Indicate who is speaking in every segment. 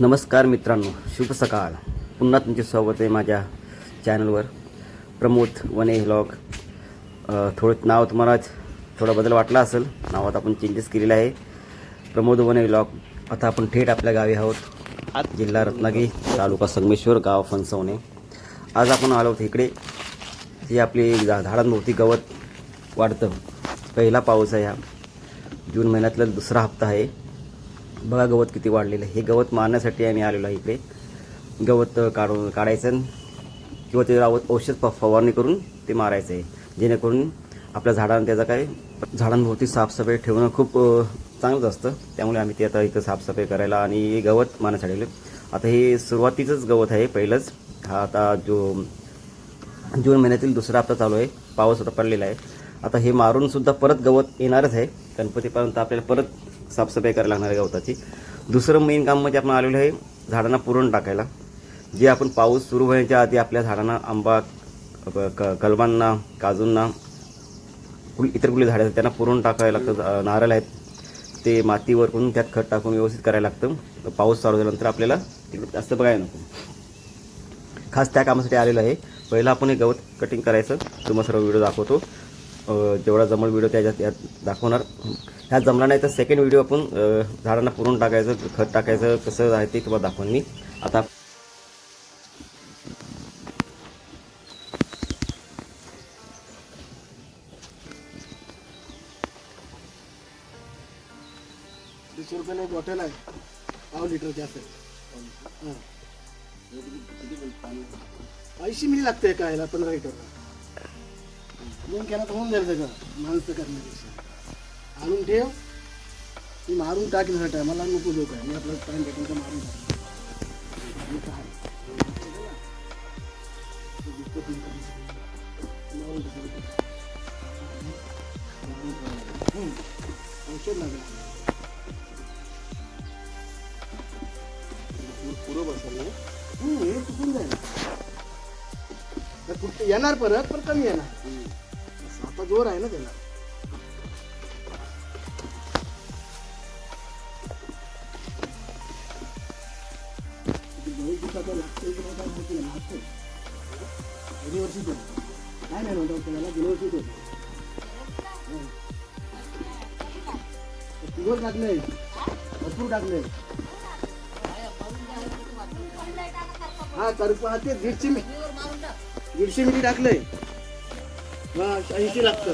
Speaker 1: नमस्कार मित्रांनो शुभ सकाळ. पुन्हा तुमचे स्वागत आहे माझ्या चॅनलवर. प्रमोद वने व्लॉग. थोडं नाव तुम्हाला थोडा बदल वाटला असेल नावात आपण चेंजेस केलेलं आहे. प्रमोद वने व्लॉग. आता आपण थेट आपल्या गावी आहोत आज जिल्हा रत्नागिरी तालुका संगमेश्वर गाव फणसवणे. आज आपण आलो होतो इकडे जी आपली झा झाडांभोवती गवत वाढतं. पहिला पाऊस आहे हा. जून महिन्यातला दुसरा हप्ता आहे. बघा गवत किती वाढलेलं आहे. हे गवत मारण्यासाठी आम्ही आलेलो आहे इकडे. गवत काढून काढायचं किंवा ते रावत औषध फ- फवारणी करून ते मारायचं आहे. जेणेकरून आपल्या झाडांना त्याचा काय झाडांभोवती साफसफाई ठेवणं खूप चांगलंच असतं. त्यामुळे आम्ही ते आता इथं साफसफाई करायला आणि हे गवत मारण्यासाठी आता हे सुरुवातीचंच गवत आहे पहिलंच. हा आता जो जून महिन्यातील दुसरा हप्ता चालू आहे. पाऊस आता पडलेला आहे. आता हे मारून सुद्धा परत गवत येणारच आहे. गणपतीपर्यंत आपल्याला परत साफसफाई करायला लागणार आहे गवताची. दुसरं मेन काम म्हणजे आपण आलेलं आहे झाडांना पुरण टाकायला. जे आपण पाऊस सुरू होण्याच्या आधी आपल्या झाडांना आंबा क- कलमांना काजूंना कुल इतर कुठली झाडं आहेत त्यांना पुरण टाकायला लागतं नारळ आहेत. ते मातीवर करून त्यात खत टाकून व्यवस्थित करायला लागतं. पाऊस चालू झाल्यानंतर आपल्याला तिकडे जास्त बघायला नको. खास त्या कामासाठी आलेलं आहे. पहिलं आपण हे गवत कटिंग करायचं. तुम्हाला सर्व व्हिडिओ दाखवतो. जेवढा जमल व्हिडिओ त्याच्यात यात दाखवणार. ह्या जमला नाही तर सेकंड व्हिडिओ आपण झाडांना पुरून टाकायचं खत टाकायचं कसं आहे ते तुम्हाला दाखवून मी. आता
Speaker 2: तीस रुपयाला एक बॉटल आहे. पाव लिटरची असेल हां. ऐंशी मिली लागते एका ह्याला पंधरा लिटरला दोन केला तर होऊन जाईल सगळं माणसं करण्यापेक्षा. आणून ठेव. ती मारून टाकीन ह्या टायमाला नको लोक आहे. मी आपला टाइम भेटून तर मारून. औषध लागेल. पुरं हम्म, हे चुकून जाईल. पुढचं येणार परत पण कमी येणार. आता जोर आहे ना त्याला. किती काय नाही, वर्षी काय नाही म्हणतो त्याला गेल्या वर्षी तो. हं. टाकलंय. भरपूर टाकलंय. हा तर ते दीडशे मी दीडशे मिली टाकलंय. ऐंशी लागतं.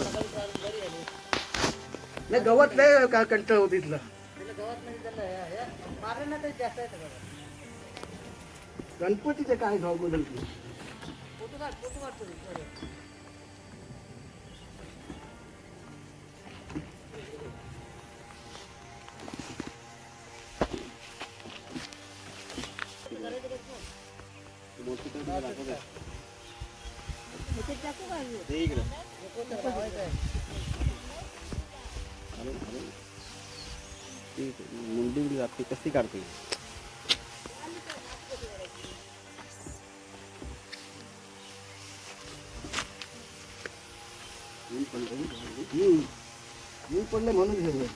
Speaker 2: नाही गवत नाही का कंटाळ होत इथलं. गणपतीचे काय भाव बदलते
Speaker 1: मुंडी बिंडी आपली कशी काढते
Speaker 2: हम्म. ऊन पडलं म्हणून हे होईल.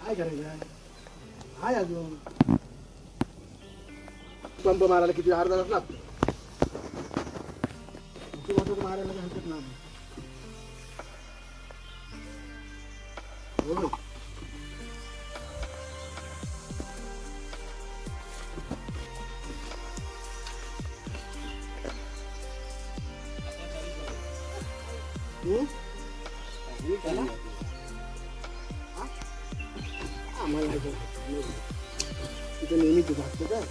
Speaker 2: काय करायचं आहे अजून पंप मारायला किती अर्धा तास लागतो मारायला काही हरकत नाही. हो? हम्म? आम्हाला नाही नेहमी तिथं नेहमीच असतं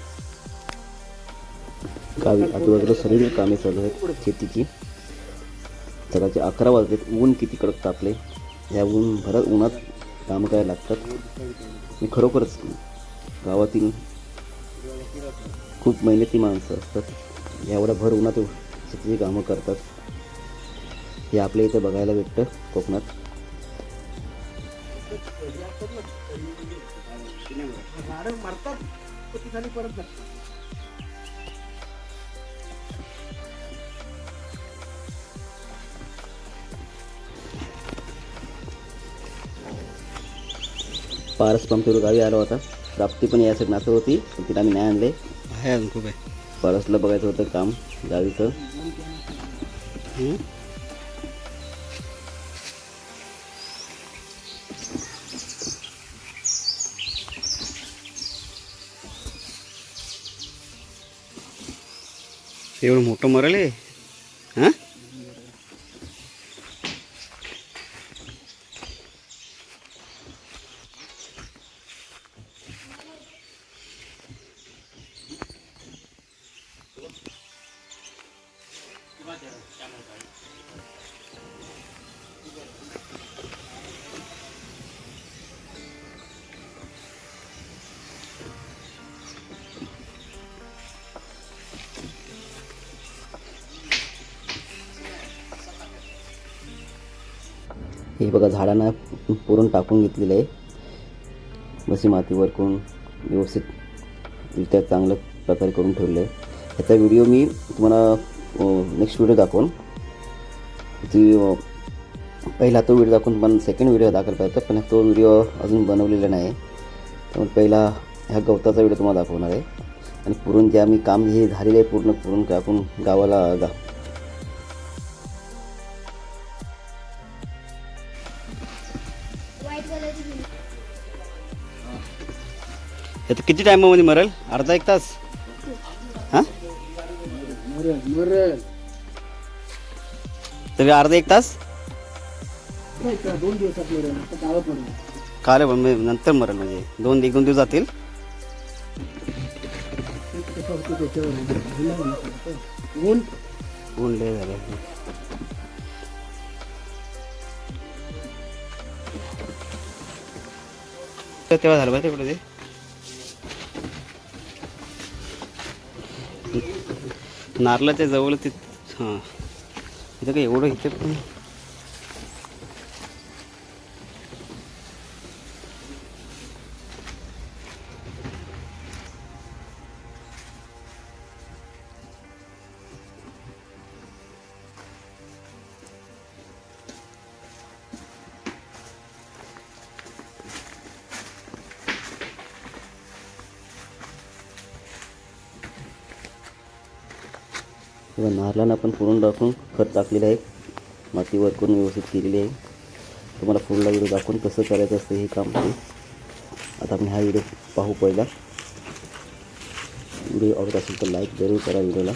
Speaker 1: गावी आजूबाजूला सर्व कामे चालू आहेत शेतीची. सकाळचे अकरा वाजलेत ऊन किती कडक तापले. या ऊन भरत उन्हात कामं करायला लागतात. आणि खरोखरच गावातील खूप मेहनती माणसं असतात. एवढ्या भर उन्हात शेतीची कामं करतात. हे आपल्या इथे बघायला भेटतं कोकणात.
Speaker 2: मारतात
Speaker 1: पारस पंपीवर गावी आलो होता. प्राप्ती पण यासाठी नाचत होती पण तिला आम्ही नाही आणले. आहे अजून खूप आहे पारसला बघायचं होतं काम गावीचं? एवढं मोठं मरल हां? हे बघा झाडांना पुरण टाकून घेतलेलं आहे. बसी मातीवर करून व्यवस्थितरित्या चांगल्या प्रकारे करून ठेवलं आहे. ह्याचा व्हिडिओ मी तुम्हाला नेक्स्ट व्हिडिओ दाखवून. ती पहिला तो व्हिडिओ दाखवून पण सेकंड व्हिडिओ दाखल पाहिजे पण तो व्हिडिओ अजून बनवलेला नाही. त्यामुळे पहिला ह्या गवताचा व्हिडिओ तुम्हाला दाखवणार आहे. आणि पुरण जे आम्ही काम हे झालेलं आहे पूर्ण पुरण टाकून गावाला गा तर किती टायमामध्ये मरेल? अर्धा एक तास? हां? तरी अर्धा एक तास?
Speaker 2: दोन
Speaker 1: काल पण म्हणजे नंतर मरेल म्हणजे. दोन एक दोन दिवस जातील.
Speaker 2: ऊन
Speaker 1: ऊन लय झालं तर तेव्हा झालं पाहिजे तेवढं ते? नारळाच्या जवळ ते हां. इथं काय एवढं इथे पण बघा नारळांना पण पुरून टाकून खत टाकलेलं आहे. मातीवर करून व्यवस्थित केलेली आहे. तुम्हाला पुढला व्हिडिओ दाखवून कसं करायचं असतं हे काम आता आपण हा व्हिडिओ पाहू पहिला. व्हिडिओ आवडत असेल तर लाईक जरूर करा व्हिडिओला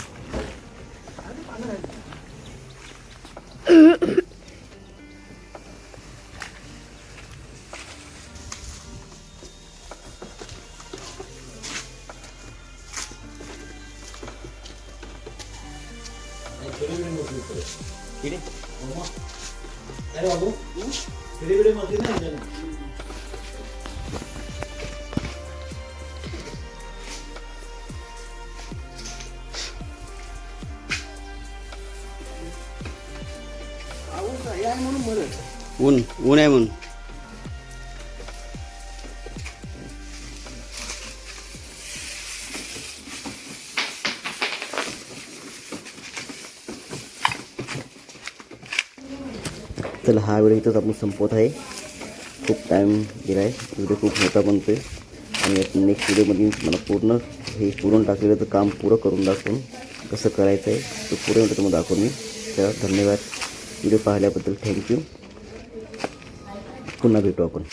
Speaker 1: ऊन ऊन आहे म्हणून चला हा व्हिडिओ इथंच आपण संपवत आहे खूप टाईम गेला आहे. व्हिडिओ खूप मोठा बनतो आहे आणि नेक्स्ट व्हिडिओमध्ये मला पूर्ण हे पुरण टाकलेलं तर काम पुरं करून दाखवून कसं करायचं आहे ते पुढे म्हणतो तुम्हाला दाखवून मी तर धन्यवाद. व्हिडिओ पाहिल्याबद्दल थँक्यू पुन्हा भेटू आपण.